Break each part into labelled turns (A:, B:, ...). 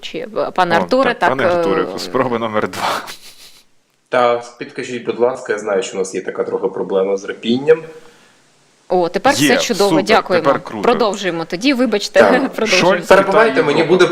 A: Чи пане
B: О,
A: Артуре, так,
B: Пане Артуре,
A: е,
B: спроба номер два.
C: Та підкажіть, будь ласка, я знаю, що у нас є така трохи проблема з репінням.
A: О, тепер
B: Є,
A: все чудово.
B: супер,
A: Дякуємо.
B: тепер круто.
A: Продовжуємо тоді. Вибачте,
C: Так.
A: продовжуємо.
C: Перебувайте, мені буде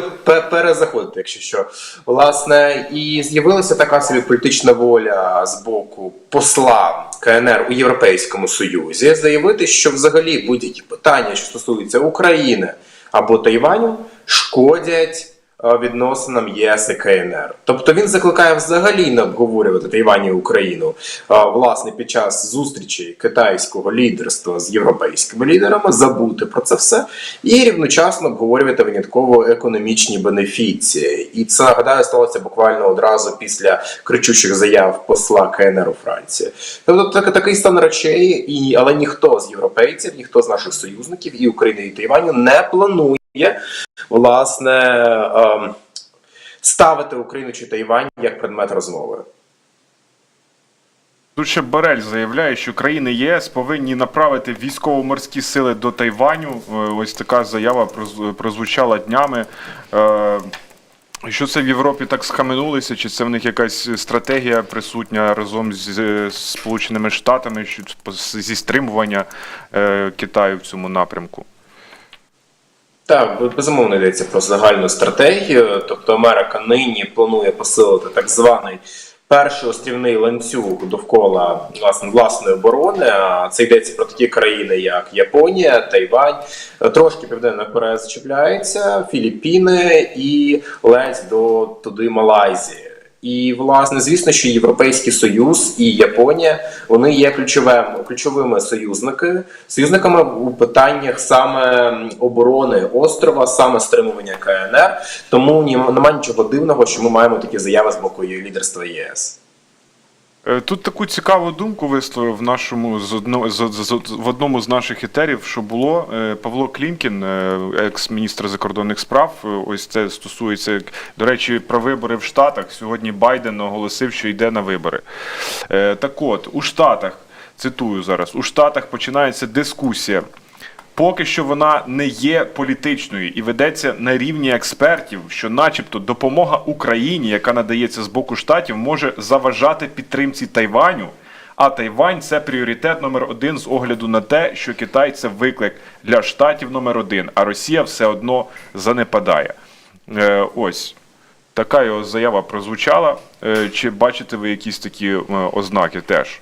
C: перезаходити, якщо що. Власне, і з'явилася така собі політична воля з боку посла КНР у Європейському Союзі заявити, що взагалі будь-які питання, що стосуються України або Тайваню, шкодять. Е, Відносинам ЄС і КНР. Тобто він закликає взагалі не обговорювати Тайвань і Україну е, власне під час зустрічі китайського лідерства з європейськими лідерами забути про це все і рівночасно обговорювати винятково економічні бенефіції. І це нагадаю сталося буквально одразу після кричучих заяв посла КНР у Франції. Тобто так, такий стан речей, і але ніхто з європейців, ніхто з наших союзників і України і Тайваню не планує власне ем, ставити Україну чи Тайвань як предмет розмови.
B: Тут ще Барель заявляє, що країни ЄС повинні направити військово-морські сили до Тайваню. Е, Ось така заява прозвучала днями. Е, Що це в Європі так схаменулися? Чи це в них якась стратегія присутня разом з е, Сполученими Штатами зі стримування Китаю в цьому напрямку?
C: Так, безумовно йдеться про загальну стратегію. Тобто Америка нині планує посилити так званий перший острівний ланцюг довкола власне власної оборони. А це йдеться про такі країни, як Японія, Тайвань, трошки Південна Корея зачіпляється, Філіппіни і ледь до туди Малайзії. І власне, звісно, що Європейський Союз і Японія вони є ключовими ключовими союзники, союзниками у питаннях саме оборони острова, саме стримування КНР. Тому немає нічого дивного, що ми маємо такі заяви з боку лідерства ЄС.
B: Е, Тут таку цікаву думку висловив в нашому з одно, з, з- в одному з наших етерів, що було е, Павло Клімкін, е, екс-міністр закордонних справ. Ось це стосується до речі про вибори в Штатах. Сьогодні Байден оголосив, що йде на вибори. Так от у Штатах цитую зараз: у Штатах починається дискусія. Поки що вона не є політичною і ведеться на рівні експертів, що, начебто, допомога Україні, яка надається з боку штатів, може заважати підтримці Тайваню. А Тайвань це пріоритет номер один з огляду на те, що Китай це виклик для штатів номер один, а Росія все одно занепадає. Е, ось така його заява прозвучала. Е, чи бачите ви якісь такі е, ознаки теж?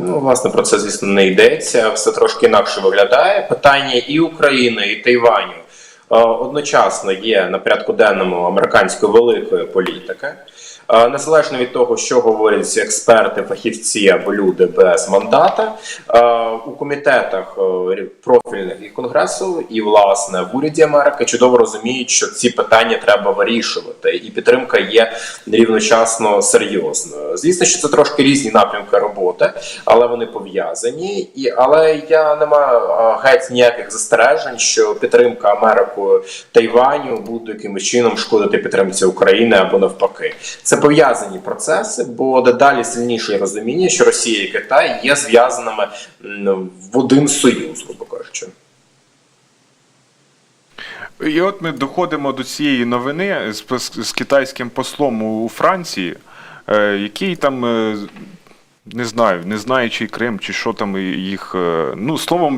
C: Ну, власне, про це, звісно, не йдеться. Все трошки інакше виглядає. Питання і України, і Тайваню е, одночасно є на порядку денному американської великої політики. Е, Незалежно від того, що говорять експерти, фахівці або люди без мандата, е, у комітетах е, профільних і конгресу, і власне в уряді Америки чудово розуміють, що ці питання треба вирішувати, і підтримка є рівночасно серйозною. Звісно, що це трошки різні напрямки роботи, але вони пов'язані. І але я не маю геть ніяких застережень, що підтримка Америкою Тайваню буде якимось чином шкодити підтримці України або навпаки. Це пов'язані процеси, бо дедалі сильніше розуміння, що Росія і Китай є зв'язаними в один союз, грубо кажучи.
B: І от ми доходимо до цієї новини з, з, китайським послом у Франції, е, який там, е, не знаю, не знаю, чи Крим, чи що там їх. е, ну, словом,